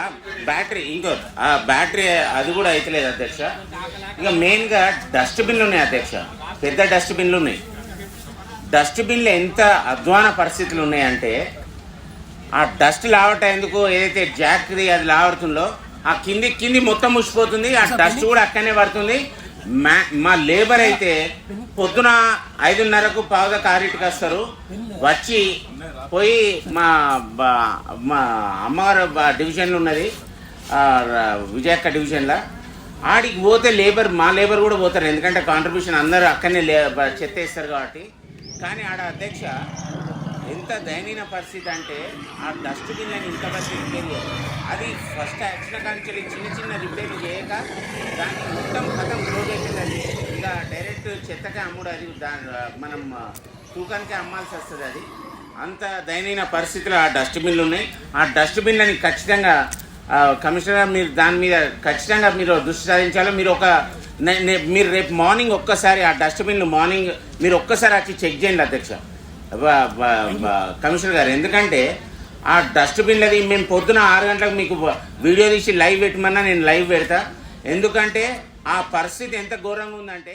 ఆ బ్యాటరీ ఇంకో ఆ బ్యాటరీ అది కూడా అయితలేదు అధ్యక్ష. ఇక మెయిన్గా డస్ట్బిన్లు ఉన్నాయి అధ్యక్ష. పెద్ద డస్ట్బిన్లు ఉన్నాయి డస్ట్బిన్లు ఎంత అధ్వాన పరిస్థితులు ఉన్నాయంటే ఆ డస్ట్ లావటేందుకు ఏదైతే జాక్ది అది లావడుతుందో ఆ కింది కింది మొత్తం ముసిపోతుంది ఆ డస్ట్ కూడా అక్కడనే పడుతుంది. మా మా లేబర్ అయితే పొద్దున ఐదున్నరకు పావుగా ఆరింటికి వస్తారు. వచ్చి పోయి మా మా అమ్మగారు బా- డివిజన్లో ఉన్నది. విజయక్క డివిజన్లో. ఆడికి పోతే లేబర్ మా లేబర్ కూడా పోతారు. ఎందుకంటే కాంట్రిబ్యూషన్ అందరూ అక్కడనే లే చెత్త వేస్తారు కాబట్టి. కానీ ఆడ అధ్యక్ష ఎంత దయనీయ పరిస్థితి అంటే ఆ డస్ట్బిన్లని ఇంతవరకు రిపేర్ చేయరు. అది ఫస్ట్ యాక్షన్ కాంచెలు చిన్న చిన్న రిపేర్ చేయక దాన్ని మొత్తం కథం క్లోజ్ అయిపోయింది ఇక డైరెక్ట్ చెత్తకే అమ్ముడు అది. దాని మనం తూకానికే అమ్మాల్సి వస్తుంది అది. అంత దయనీయ పరిస్థితిలో ఆ డస్ట్బిన్లు ఉన్నాయి. ఆ డస్ట్బిన్లని ఖచ్చితంగా కమిషనర్ మీరు దాని మీద ఖచ్చితంగా మీరు దృష్టి సాధించాలి మీరు ఒక మీరు రేపు మార్నింగ్ ఒక్కసారి ఆ డస్ట్బిన్లు మార్నింగ్ మీరు ఒక్కసారి వచ్చి చెక్ చేయండి అధ్యక్ష. కమిషనర్ గారు ఎందుకంటే ఆ డస్ట్బిన్లది మేము పొద్దున ఆరు గంటలకు మీకు వీడియో తీసి లైవ్ పెట్టమన్నా నేను లైవ్ పెడతా. ఎందుకంటే ఆ పరిస్థితి ఎంత ఘోరంగా ఉందంటే